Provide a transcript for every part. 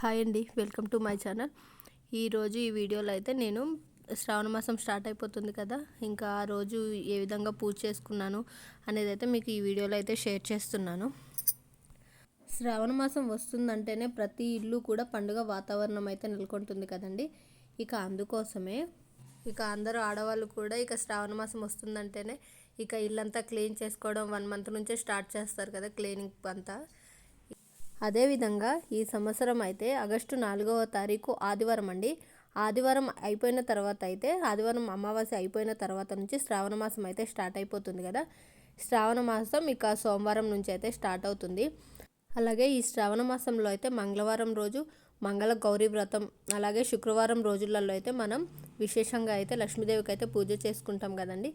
Hi అండి welcome to my channel. ఈరోజు ఈ వీడియోలో అయితే నేను శ్రావణ మాసం స్టార్ట్ అయిపోతుంది కదా ఇంకా ఆ రోజు ఏ విధంగా పూజ చేసుకున్నాను అనేది అయితే మీకు ఈ వీడియోలో అయితే షేర్ చేస్తున్నాను. శ్రావణ మాసం వస్తుందంటేనే ప్రతి ఇల్లు కూడా పండుగ వాతావరణం అయితే నెలకొంటుంది కదండి. ఇక అందుకోసమే ఇక అందరూ ఆడవాళ్ళు కూడా ఇక శ్రావణ మాసం వస్తుందంటేనే ఇక ఇల్లంతా క్లీన్ చేసుకోవడం వన్ మంత్ నుంచే స్టార్ట్ చేస్తారు కదా క్లీనింగ్ అంతా. అదేవిధంగా ఈ సంవత్సరం అయితే ఆగస్టు నాలుగవ తారీఖు ఆదివారం అండి. ఆదివారం అయిపోయిన తర్వాత అయితే ఆదివారం అమావాస్య అయిపోయిన తర్వాత నుంచి శ్రావణ మాసం అయితే స్టార్ట్ అయిపోతుంది కదా. శ్రావణ మాసం ఇక సోమవారం నుంచి అయితే స్టార్ట్ అవుతుంది. అలాగే ఈ శ్రావణ మాసంలో అయితే మంగళవారం రోజు మంగళ గౌరీ వ్రతం అలాగే శుక్రవారం రోజులలో అయితే మనం విశేషంగా అయితే లక్ష్మీదేవికి అయితే పూజ చేసుకుంటాం కదండి.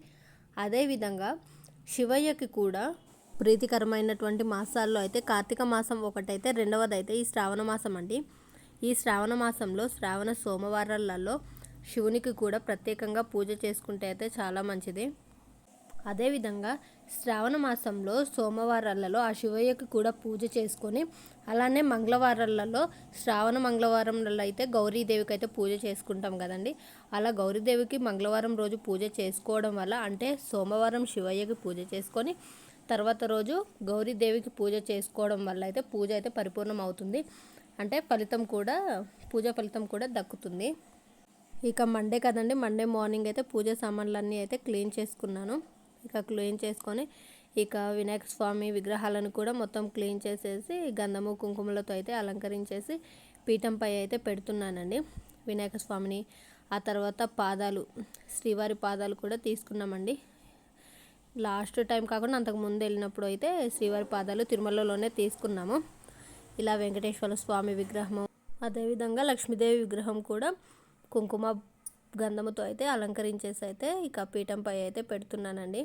అదేవిధంగా శివయ్యకి కూడా ప్రీతికరమైనటువంటి మాసాల్లో అయితే కార్తీక మాసం ఒకటైతే రెండవది అయితే ఈ శ్రావణ మాసం అండి. ఈ శ్రావణ మాసంలో శ్రావణ సోమవారాలలో శివునికి కూడా ప్రత్యేకంగా పూజ చేసుకుంటే అయితే చాలా మంచిది. అదేవిధంగా శ్రావణ మాసంలో సోమవారాలలో ఆ శివయ్యకి కూడా పూజ చేసుకొని అలానే మంగళవారాలలో శ్రావణ మంగళవారంలో అయితే గౌరీదేవికి అయితే పూజ చేసుకుంటాం కదండి. అలా గౌరీదేవికి మంగళవారం రోజు పూజ చేసుకోవడం వల్ల అంటే సోమవారం శివయ్యకి పూజ చేసుకొని తర్వాత రోజు గౌరీదేవికి పూజ చేసుకోవడం వల్ల అయితే పూజ అయితే పరిపూర్ణం అవుతుంది అంటే ఫలితం కూడా పూజ ఫలితం కూడా దక్కుతుంది. ఇక మండే కదండి మండే మార్నింగ్ అయితే పూజ సామాన్లన్నీ అయితే క్లీన్ చేసుకున్నాను. ఇక క్లీన్ చేసుకొని ఇక వినాయక స్వామి విగ్రహాలను కూడా మొత్తం క్లీన్ చేసేసి గంధము కుంకుమలతో అయితే అలంకరించేసి పీఠంపై అయితే పెడుతున్నానండి వినాయక స్వామిని. ఆ తర్వాత పాదాలు శ్రీవారి పాదాలు కూడా తీసుకున్నామండి. లాస్ట్ టైం కాకుండా అంతకు ముందు వెళ్ళినప్పుడు అయితే శ్రీవారి పాదాలు తిరుమలలోనే తీసుకున్నాము. ఇలా వెంకటేశ్వర స్వామి విగ్రహము అదేవిధంగా లక్ష్మీదేవి విగ్రహం కూడా కుంకుమ గంధముతో అయితే అలంకరించేసి అయితే ఇక పీఠంపై అయితే పెడుతున్నానండి.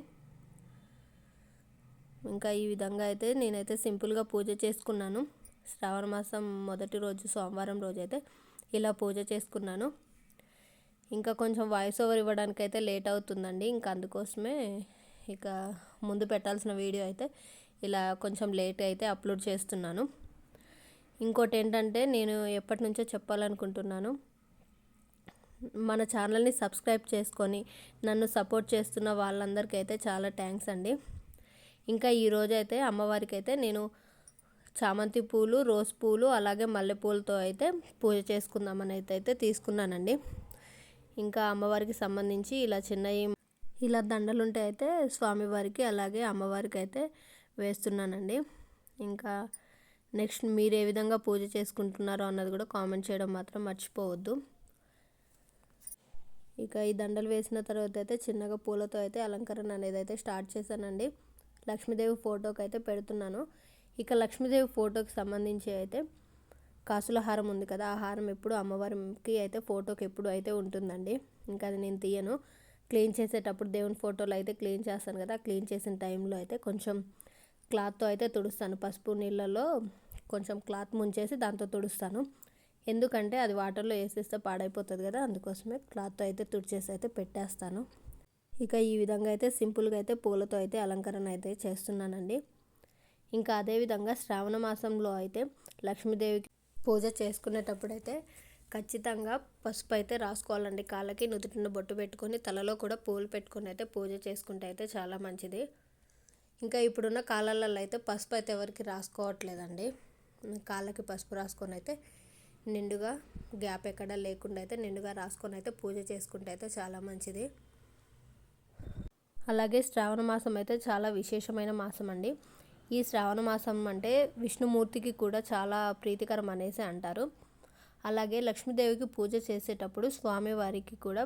ఇంకా ఈ విధంగా అయితే నేనైతే సింపుల్గా పూజ చేసుకున్నాను. శ్రావణ మాసం మొదటి రోజు సోమవారం రోజు అయితే ఇలా పూజ చేసుకున్నాను. ఇంకా కొంచెం వాయిస్ ఓవర్ ఇవ్వడానికి అయితే లేట్ అవుతుందండి. ఇంకా అందుకోసమే ఇక ముందు పెట్టాల్సిన వీడియో అయితే ఇలా కొంచెం లేట్ అయితే అప్లోడ్ చేస్తున్నాను. ఇంకోటి ఏంటంటే నేను ఎప్పటి నుంచో చెప్పాలనుకుంటున్నాను. మన ఛానల్ని సబ్స్క్రైబ్ చేసుకొని నన్ను సపోర్ట్ చేస్తున్న వాళ్ళందరికీ అయితే చాలా థ్యాంక్స్ అండి. ఇంకా ఈరోజు అయితే అమ్మవారికి అయితే నేను చామంతి పూలు రోజ్ పూలు అలాగే మల్లెపూలతో అయితే పూజ చేసుకుందామని అయితే అయితే తీసుకున్నానండి. ఇంకా అమ్మవారికి సంబంధించి ఇలా చిన్నవి ఇలా దండలుంటే అయితే స్వామివారికి అలాగే అమ్మవారికి అయితే వేస్తున్నానండి. ఇంకా నెక్స్ట్ మీరు ఏ విధంగా పూజ చేసుకుంటున్నారో అన్నది కూడా కామెంట్ చేయడం మాత్రం మర్చిపోవద్దు. ఇక ఈ దండలు వేసిన తర్వాత అయితే చిన్నగా పూలతో అయితే అలంకరణ అనేది అయితే స్టార్ట్ చేశానండి. లక్ష్మీదేవి ఫోటోకి అయితే పెడుతున్నాను. ఇక లక్ష్మీదేవి ఫోటోకి సంబంధించి అయితే కాసుల హారం ఉంది కదా ఆ హారం ఎప్పుడు అమ్మవారికి అయితే ఫోటోకి ఎప్పుడు అయితే ఉంటుందండి. ఇంకా అది నేను తీయను. క్లీన్ చేసేటప్పుడు దేవుని ఫోటోలు అయితే క్లీన్ చేస్తాను కదా క్లీన్ చేసిన టైంలో అయితే కొంచెం క్లాత్తో అయితే తుడుస్తాను. పసుపు నీళ్ళలో కొంచెం క్లాత్ ముంచేసి దాంతో తుడుస్తాను. ఎందుకంటే అది వాటర్లో వేసేస్తే పాడైపోతుంది కదా అందుకోసమే క్లాత్తో అయితే తుడిచేసి అయితే పెట్టేస్తాను. ఇక ఈ విధంగా అయితే సింపుల్గా అయితే పూలతో అయితే అలంకరణ అయితే చేస్తున్నానండి. ఇంకా అదేవిధంగా శ్రావణ మాసంలో అయితే లక్ష్మీదేవికి పూజ చేసుకునేటప్పుడు అయితే ఖచ్చితంగా పసుపు అయితే రాసుకోవాలండి. కాళ్ళకి నుదుటిన బొట్టు పెట్టుకొని తలలో కూడా పూలు పెట్టుకొని అయితే పూజ చేసుకుంటే అయితే చాలా మంచిది. ఇంకా ఇప్పుడున్న కాలాలలో అయితే పసుపు అయితే ఎవరికి రాసుకోవట్లేదండి. కాళ్ళకి పసుపు రాసుకొని అయితే నిండుగా గ్యాప్ ఎక్కడ లేకుండా అయితే నిండుగా రాసుకొని అయితే పూజ చేసుకుంటే అయితే చాలా మంచిది. అలాగే శ్రావణ మాసం అయితే చాలా విశేషమైన మాసం అండి. ఈ శ్రావణ మాసం అంటే విష్ణుమూర్తికి కూడా చాలా ప్రీతికరం అనేసి అంటారు. అలాగే లక్ష్మీదేవికి పూజ చేసేటప్పుడు స్వామివారికి కూడా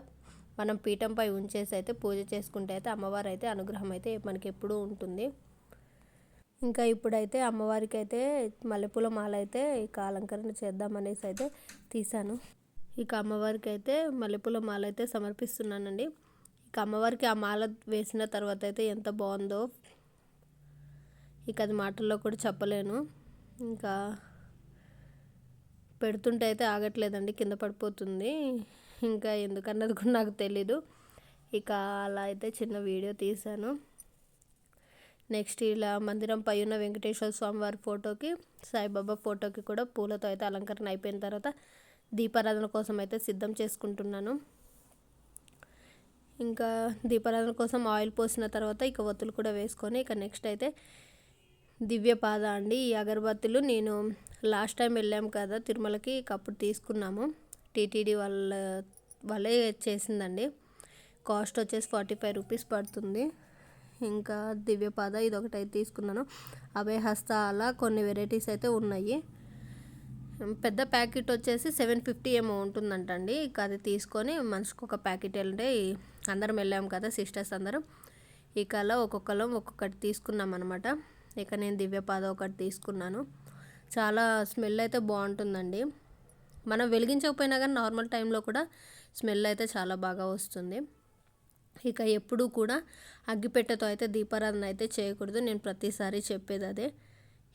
మనం పీఠంపై ఉంచేసి అయితే పూజ చేసుకుంటే అయితే అమ్మవారు అయితే అనుగ్రహం అయితే మనకి ఎప్పుడూ ఉంటుంది. ఇంకా ఇప్పుడైతే అమ్మవారికి అయితే మల్లెపూల మాల అయితే ఇక అలంకరణ చేద్దామనేసి అయితే తీశాను. ఇక అమ్మవారికి అయితే మల్లెపూల మాల అయితే సమర్పిస్తున్నానండి. ఇక అమ్మవారికి ఆ మాల వేసిన తర్వాత అయితే ఎంత బాగుందో ఇక అది మాటల్లో కూడా చెప్పలేను. ఇంకా పెడుతుంటే అయితే ఆగట్లేదండి కింద పడిపోతుంది. ఇంకా ఎందుకన్నది కూడా నాకు తెలీదు. ఇక అలా అయితే చిన్న వీడియో తీశాను. నెక్స్ట్ ఇలా మందిరం పై ఉన్న వెంకటేశ్వర స్వామి వారి ఫోటోకి సాయిబాబా ఫోటోకి కూడా పూలతో అయితే అలంకరణ అయిపోయిన తర్వాత దీపారాధన కోసం అయితే సిద్ధం చేసుకుంటున్నాను. ఇంకా దీపారాధన కోసం ఆయిల్ పోసిన తర్వాత ఇక ఒత్తులు కూడా వేసుకొని ఇక నెక్స్ట్ అయితే దివ్యపాద అండి. ఈ అగరబత్తులు నేను లాస్ట్ టైం వెళ్ళాం కదా తిరుమలకి కప్పుడు అప్పుడు తీసుకున్నాము. టీటీడీ వాళ్ళ వాళ్ళే చేసిందండి. కాస్ట్ వచ్చేసి ఫార్టీ ఫైవ్ రూపీస్ పడుతుంది. ఇంకా దివ్యపాద ఇది ఒకటి అయితే తీసుకున్నాను. అభయహస్త అలా కొన్ని వెరైటీస్ అయితే ఉన్నాయి. పెద్ద ప్యాకెట్ వచ్చేసి సెవెన్ ఫిఫ్టీ ఏమో ఉంటుందంటండి. ఇక అది తీసుకొని మనిషికి ఒక ప్యాకెట్ వెళ్ళే అందరం వెళ్ళాము కదా సిస్టర్స్ అందరం. ఇక అలా ఒక్కొక్కరం ఒక్కొక్కటి తీసుకున్నాం అనమాట ఇక నేను దివ్యపాద ఒకటి తీసుకున్నాను. చాలా స్మెల్ అయితే బాగుంటుందండి. మనం వెలిగించకపోయినా కానీ నార్మల్ టైంలో కూడా స్మెల్ అయితే చాలా బాగా వస్తుంది. ఇక ఎప్పుడూ కూడా అగ్గిపెట్టెతో అయితే దీపారాధన అయితే చేయకూడదు. నేను ప్రతిసారి చెప్పేది అదే.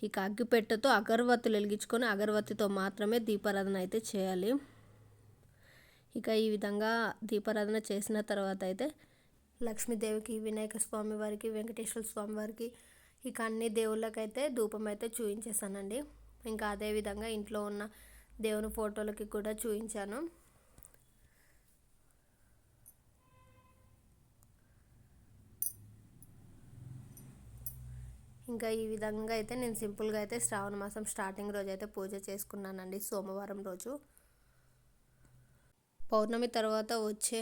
ఇక అగ్గిపెట్టెతో అగరవత్తులు వెలిగించుకొని అగరవత్తితో మాత్రమే దీపారాధన అయితే చేయాలి. ఇక ఈ విధంగా దీపారాధన చేసిన తర్వాత అయితే లక్ష్మీదేవికి వినాయక స్వామి వారికి వెంకటేశ్వర స్వామి వారికి ఇక అన్ని దేవుళ్ళకైతే ధూపం అయితే చూపించేసానండి ఇంకా అదేవిధంగా ఇంట్లో ఉన్న దేవుని ఫోటోలకి కూడా చూపించాను ఇంకా ఈ విధంగా అయితే నేను సింపుల్గా అయితే శ్రావణ మాసం స్టార్టింగ్ రోజు అయితే పూజ చేసుకున్నానండి సోమవారం రోజు. పౌర్ణమి తర్వాత వచ్చే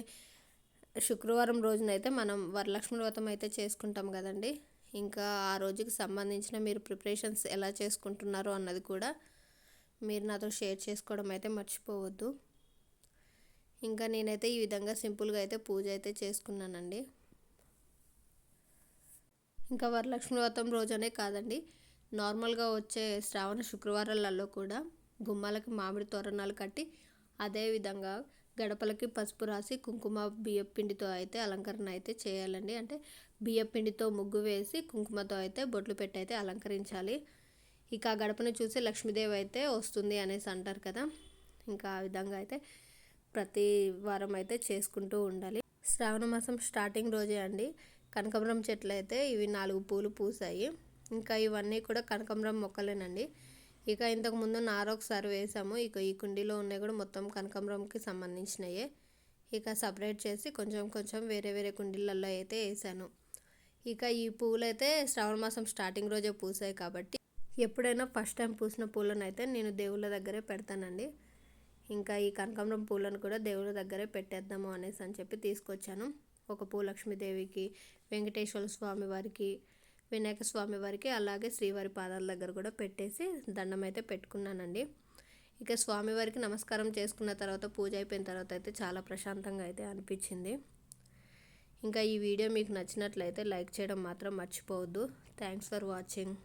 శుక్రవారం రోజునైతే మనం వరలక్ష్మి వ్రతం అయితే చేసుకుంటాం కదండి. ఇంకా ఆ రోజుకి సంబంధించిన మీరు ప్రిపరేషన్స్ ఎలా చేసుకుంటున్నారు అన్నది కూడా మీరు నాతో షేర్ చేసుకోవడం అయితే మర్చిపోవద్దు. ఇంకా నేనైతే ఈ విధంగా సింపుల్గా అయితే పూజ అయితే చేసుకున్నానండి. ఇంకా వరలక్ష్మి వ్రతం రోజనే కాదండి. నార్మల్గా వచ్చే శ్రావణ శుక్రవారాలలో కూడా గుమ్మాలకి మామిడి తోరణాలు కట్టి అదేవిధంగా గడపలకి పసుపు రాసి కుంకుమ బియ్యం పిండితో అయితే అలంకరణ అయితే చేయాలండి. అంటే బియ్యం పిండితో ముగ్గు వేసి కుంకుమతో అయితే బొట్లు పెట్టి అయితే అలంకరించాలి. ఇక ఆ గడపను చూసి లక్ష్మీదేవి అయితే వస్తుంది అనేసి అంటారు కదా. ఇంకా ఆ విధంగా అయితే ప్రతి వారం అయితే చేసుకుంటూ ఉండాలి. శ్రావణ మాసం స్టార్టింగ్ రోజే అండి. కనకాంబరం చెట్లు అయితే ఇవి నాలుగు పూలు పూసాయి ఇంకా ఇవన్నీ కూడా కనకాంబరం మొక్కలేనండి. ఇక ఇంతకు ముందు నార ఒకసారి వేసాము. ఇక ఈ కుండీలో ఉన్నాయి కూడా మొత్తం కనకాంబరంకి సంబంధించినయే. ఇక సపరేట్ చేసి కొంచెం కొంచెం వేరే వేరే కుండీలలో అయితే వేసాను. ఇక ఈ పూలైతే శ్రావణ మాసం స్టార్టింగ్ రోజే పూసాయి కాబట్టి ఎప్పుడైనా ఫస్ట్ టైం పూసిన పూలను అయితే నేను దేవుళ్ళ దగ్గరే పెడతానండి. ఇంకా ఈ కనకాంబరం పూలను కూడా దేవుళ్ళ దగ్గరే పెట్టేద్దాము అనేసి అని చెప్పి తీసుకొచ్చాను. ఒక పూ లక్ష్మీదేవికి వెంకటేశ్వర స్వామి వారికి వినాయక స్వామి వారికి అలాగే శ్రీవారి పాదాల దగ్గర కూడా పెట్టేసి దండం అయితే పెట్టుకున్నానండి. ఇక స్వామివారికి నమస్కారం చేసుకున్న తర్వాత పూజ అయిపోయిన తర్వాత అయితే చాలా ప్రశాంతంగా అయితే అనిపించింది. ఇంకా ఈ వీడియో మీకు నచ్చినట్లయితే లైక్ చేయడం మాత్రం మర్చిపోవద్దు. Thanks for watching